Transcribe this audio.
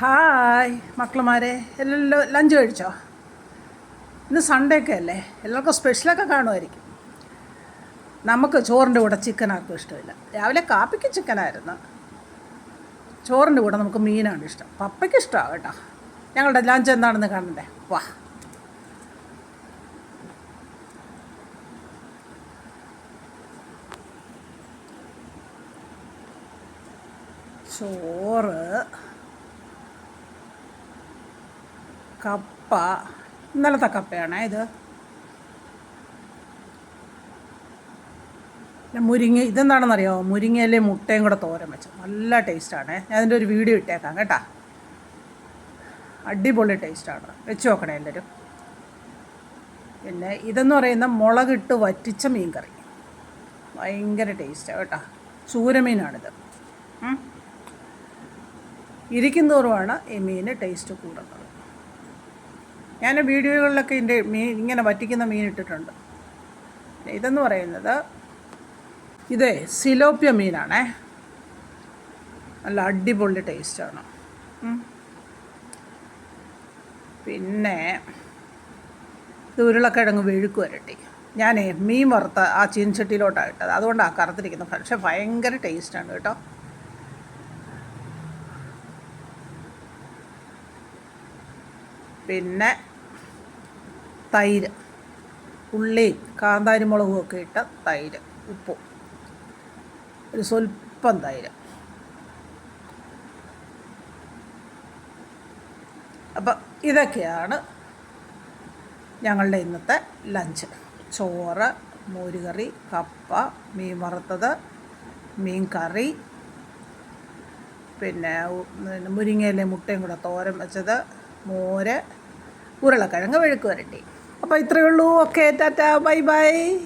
Hi മക്കളുമാരെ. എല്ലാം lunch കഴിച്ചോ? ഇന്ന് സൺഡേ ഒക്കെ അല്ലേ? എല്ലാവർക്കും സ്പെഷ്യലൊക്കെ കാണുമായിരിക്കും. നമുക്ക് ചോറിന്റെ കൂടെ ചിക്കൻ ആർക്കും ഇഷ്ടമില്ല. രാവിലെ കാപ്പിക്ക് ചിക്കനായിരുന്നു ചോറിന്റെ കൂടെ നമുക്ക് മീനാണ് ഇഷ്ടം. പപ്പയ്ക്ക് ഇഷ്ടമാണ് കേട്ടോ. ഞങ്ങളുടെ ലഞ്ച് എന്താണെന്ന് കാണണ്ടേ? വാ. ചോറ് കപ്പ. ഇന്നലത്തെ കപ്പയാണ് ഇത്. മുരിങ്ങ ഇതെന്താണെന്നറിയോ? മുരിങ്ങയിലെ മുട്ടയും കൂടെ തോരൻ വെച്ചു നല്ല ടേസ്റ്റാണ്. ഞാൻ അതിന്റെ ഒരു വീഡിയോ ഇട്ടേക്കാം കേട്ടാ. അടിപൊളി ടേസ്റ്റാണ്. വെച്ച് നോക്കണേ എല്ലാവരും. പിന്നെ ഇതെന്ന് പറയുന്ന മുളകിട്ട് വറ്റിച്ച മീൻ കറി ഭയങ്കര ടേസ്റ്റാണ് കേട്ടോ. ചൂരമീനാണിത്. ഇരിക്കുന്നതോറുമാണ് ഇരിക്കും തോറുമാണ് ഈ മീൻ ടേസ്റ്റ് കൂടുന്നത്. ഞാൻ വീഡിയോകളിലൊക്കെ ഇതിന്റെ മീൻ ഇങ്ങനെ വറ്റിക്കുന്ന മീൻ ഇട്ടിട്ടുണ്ട്. ഇതെന്ന് പറയുന്നത് ഇതേ സിലോപ്യ മീനാണേ. നല്ല അടിപൊളി ടേസ്റ്റാണ്. പിന്നെ ഇത് ഉരുളക്കിഴങ്ങ് വെഴുക്ക് വരട്ടി. ഞാനേ മീൻ വറുത്ത ആ ചീൻചട്ടിയിലോട്ടാണ് ഇട്ടത്. അതുകൊണ്ടാണ് കറുത്തിരിക്കുന്നത്. പക്ഷേ ഭയങ്കര ടേസ്റ്റാണ് കേട്ടോ. പിന്നെ തൈര് ഉള്ളിയും കാന്താരിമുളകും ഒക്കെ ഇട്ട തൈര് ഉപ്പ്. ഒരു സ്വല്പം തൈര്. അപ്പം ഇതൊക്കെയാണ് ഞങ്ങളുടെ ഇന്നത്തെ ലഞ്ച് ചോറ് മോരുകറി കപ്പ മീൻ വറുത്തത് മീൻ കറി പിന്നെ മുരിങ്ങയിലെ മുട്ടയും കൂടെ തോരൻ വെച്ചത് മോര് ഉരുളക്കിഴങ്ങ് വെഴുക്ക് വരട്ടി അപ്പോൾ ഇത്രയേ ഉള്ളൂ. Okay tata bye bye.